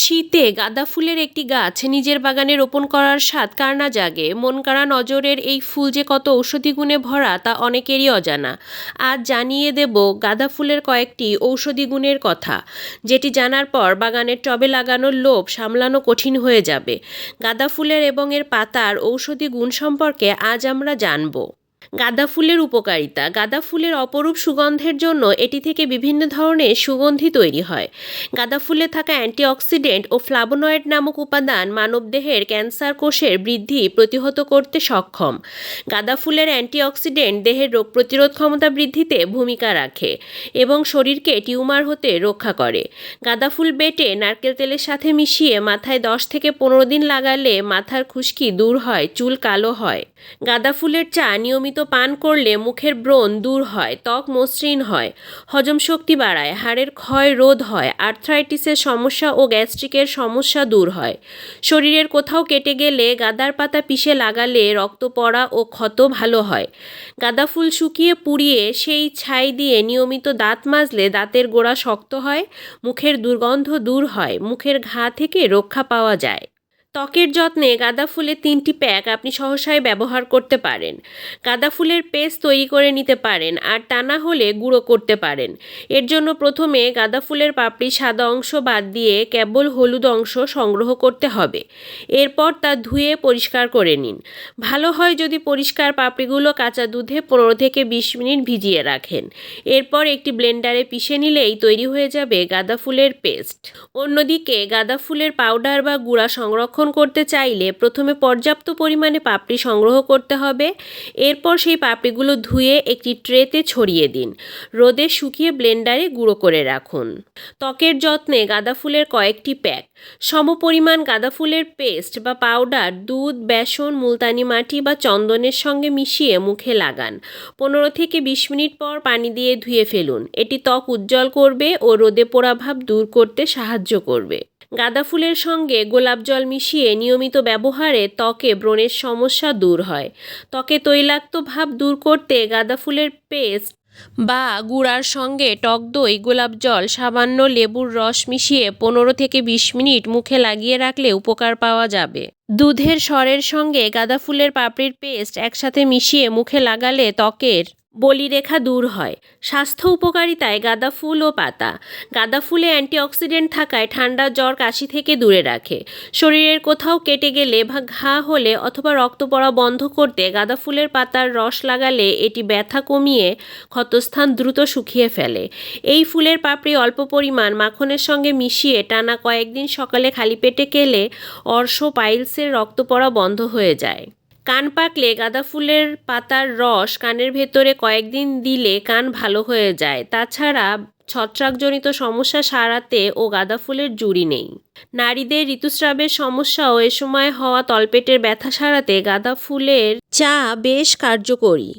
শীতে গাঁদা ফুলের একটি গাছ নিজের বাগানে রোপণ করার স্বাদ কার না জাগে? মন কাড়া নজরের এই ফুল যে কত ঔষধি গুণে ভরা তা অনেকেরই অজানা। আজ জানিয়ে দেব গাঁদা ফুলের কয়েকটি ঔষধি গুণের কথা, যেটি জানার পর বাগানের টবে লাগানোর লোভ সামলানো কঠিন হয়ে যাবে। গাঁদা ফুলের এবং এর পাতার ঔষধি গুণ সম্পর্কে আজ আমরা জানব। গাঁদা ফুলের উপকারিতা। গাঁদা ফুলের অপরূপ সুগন্ধের জন্য এটি থেকে বিভিন্ন ধরনের সুগন্ধি তৈরি হয়। গাঁদা ফুলে থাকা অ্যান্টিঅক্সিডেন্ট ও ফ্লাবোনয়েড নামক উপাদান মানবদেহের ক্যান্সার কোষের বৃদ্ধি প্রতিহত করতে সক্ষম। গাঁদা ফুলের অ্যান্টিঅক্সিডেন্ট দেহের রোগ প্রতিরোধ ক্ষমতা বৃদ্ধিতে ভূমিকা রাখে এবং শরীরকে টিউমার হতে রক্ষা করে। গাঁদা ফুল বেটে নারকেল তেলের সাথে মিশিয়ে মাথায় দশ থেকে পনেরো দিন লাগালে মাথার খুশকি দূর হয়, চুল কালো হয়। গাঁদা ফুলের চা নিয়মিত পান করলে মুখের ব্রণ দূর হয়, ত্বক মসৃণ হয়, হজম শক্তি বাড়ায়, হাড়ের ক্ষয় রোধ হয়, আর্থ্রাইটিসের সমস্যা ও গ্যাস্ট্রিকের সমস্যা দূর হয়। শরীরের কোথাও কেটে গেলে গাদার পাতা পিষে লাগালে রক্ত পড়া ও ক্ষত ভালো হয়। গাঁদা ফুল শুকিয়ে পুড়িয়ে সেই ছাই দিয়ে নিয়মিত দাঁত মাজলে দাঁতের গোড়া শক্ত হয়, মুখের দুর্গন্ধ দূর হয়, মুখের ঘা থেকে রক্ষা পাওয়া যায়। ত্বকের যত্নে গাঁদা ফুলের তিনটি প্যাক আপনি সহসায় ব্যবহার করতে পারেন। গাঁদা ফুলের পেস্ট তৈরি করে নিতে পারেন আর তা না হলে গুঁড়ো করতে পারেন। এর জন্য প্রথমে গাঁদা ফুলের পাপড়ি সাদা অংশ বাদ দিয়ে কেবল হলুদ অংশ সংগ্রহ করতে হবে। এরপর তা ধুয়ে পরিষ্কার করে নিন। ভালো হয় যদি পরিষ্কার পাপড়িগুলো কাঁচা দুধে পনেরো থেকে বিশ মিনিট ভিজিয়ে রাখেন। এরপর একটি ব্লেন্ডারে পিষে নিলেই তৈরি হয়ে যাবে গাঁদা ফুলের পেস্ট। অন্যদিকে গাঁদা ফুলের পাউডার বা গুঁড়া সংরক্ষণ করতে চাইলে প্রথমে পর্যাপ্ত পরিমাণে পাপড়ি সংগ্রহ করতে হবে। এরপর সেই পাপড়িগুলো ধুয়ে একটি ট্রেতে ছড়িয়ে দিন। রোদে শুকিয়ে ব্লেন্ডারে গুঁড়ো করে রাখুন। ত্বকের যত্নে গাঁদা ফুলের কয়েকটি প্যাক। সমপরিমাণ গাঁদা ফুলের পেস্ট বা পাউডার, দুধ, বেসন, মুলতানি মাটি বা চন্দনের সঙ্গে মিশিয়ে মুখে লাগান। পনেরো থেকে বিশ মিনিট পর পানি দিয়ে ধুয়ে ফেলুন। এটি ত্বক উজ্জ্বল করবে ও রোদে পোড়া ভাব দূর করতে সাহায্য করবে। গাঁদা ফুলের সঙ্গে গোলাপ জল মিশিয়ে নিয়মিত ব্যবহারে ত্বকে ব্রণের সমস্যা দূর হয়। ত্বকে তৈলাক্ত ভাব দূর করতে গাঁদা ফুলের পেস্ট বা গুঁড়ার সঙ্গে টক দই, গোলাপ জল, সামান্য লেবুর রস মিশিয়ে পনেরো থেকে বিশ মিনিট মুখে লাগিয়ে রাখলে উপকার পাওয়া যাবে। দুধের স্বরের সঙ্গে গাঁদা ফুলের পাপড়ির পেস্ট একসাথে মিশিয়ে মুখে লাগালে ত্বকের বলিরেখা দূর হয়। স্বাস্থ্য উপকারিতায় গাঁদা ফুল ও পাতা। গাঁদা ফুলে অ্যান্টিঅক্সিডেন্ট থাকায় ঠান্ডা জ্বর কাশি থেকে দূরে রাখে। শরীরের কোথাও কেটে গেলে বা ঘা হলে অথবা রক্ত পড়া বন্ধ করতে গাঁদা ফুলের পাতার রস লাগালে এটি ব্যথা কমিয়ে ক্ষতস্থান দ্রুত শুকিয়ে ফেলে। এই ফুলের পাপড়ি অল্প পরিমাণ মাখনের সঙ্গে মিশিয়ে টানা কয়েকদিন সকালে খালি পেটে খেলে অর্শ পাইলসের রক্ত পড়া বন্ধ হয়ে যায়। কান পাকলে গাঁদা ফুলের পাতার রস কানের ভেতরে কয়েকদিন দিলে কান ভালো হয়ে যায়। তাছাড়া ছত্রাকজনিত সমস্যা সারাতে ও গাঁদা ফুলের জুড়ি নেই। নারীদের ঋতুস্রাবের সমস্যাও এ সময় হওয়া তলপেটের ব্যথা সারাতে গাঁদা ফুলের চা বেশ কার্যকরী।